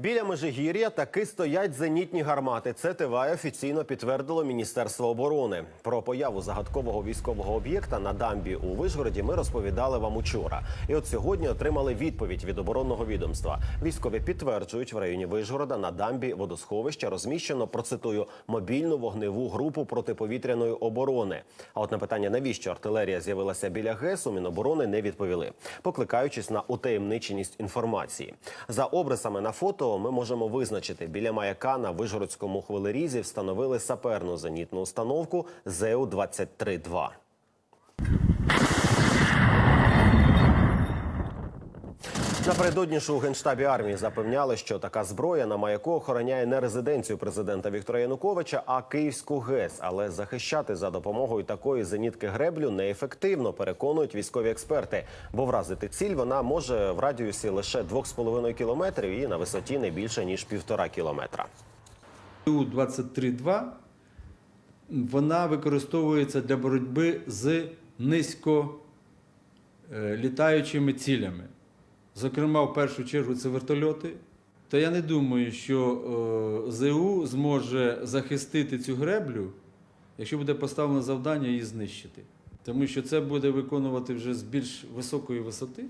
Біля Межигір'я таки стоять зенітні гармати. Це ТВА офіційно підтвердило Міністерство оборони. Про появу загадкового військового об'єкта на дамбі у Вишгороді ми розповідали вам учора. І от сьогодні отримали відповідь від оборонного відомства. Військові підтверджують, в районі Вишгорода на дамбі водосховища розміщено, процитую, мобільну вогневу групу протиповітряної оборони. А от на питання, навіщо артилерія з'явилася біля ГЕС, у Міноборони не відповіли, покликаючись на утаємниченість інформації. За обрисами на фото ми можемо визначити, біля маяка на Вижгородському хвилерізі встановили саперну зенітну установку ЗЕУ-23-2. Напередодні ж у генштабі армії запевняли, що така зброя на маяку охороняє не резиденцію президента Віктора Януковича, а Київську ГЕС. Але захищати за допомогою такої зенітки греблю неефективно, переконують військові експерти. Бо вразити ціль вона може в радіусі лише 2,5 кілометрів і на висоті не більше ніж півтора кілометра. У-23-2 вона використовується для боротьби з низько е, цілями. Зокрема, в першу чергу це вертольоти. То я не думаю, що е, ЗУ зможе захистити цю греблю, якщо буде поставлено завдання її знищити. Тому що це буде виконувати вже з більш високої висоти.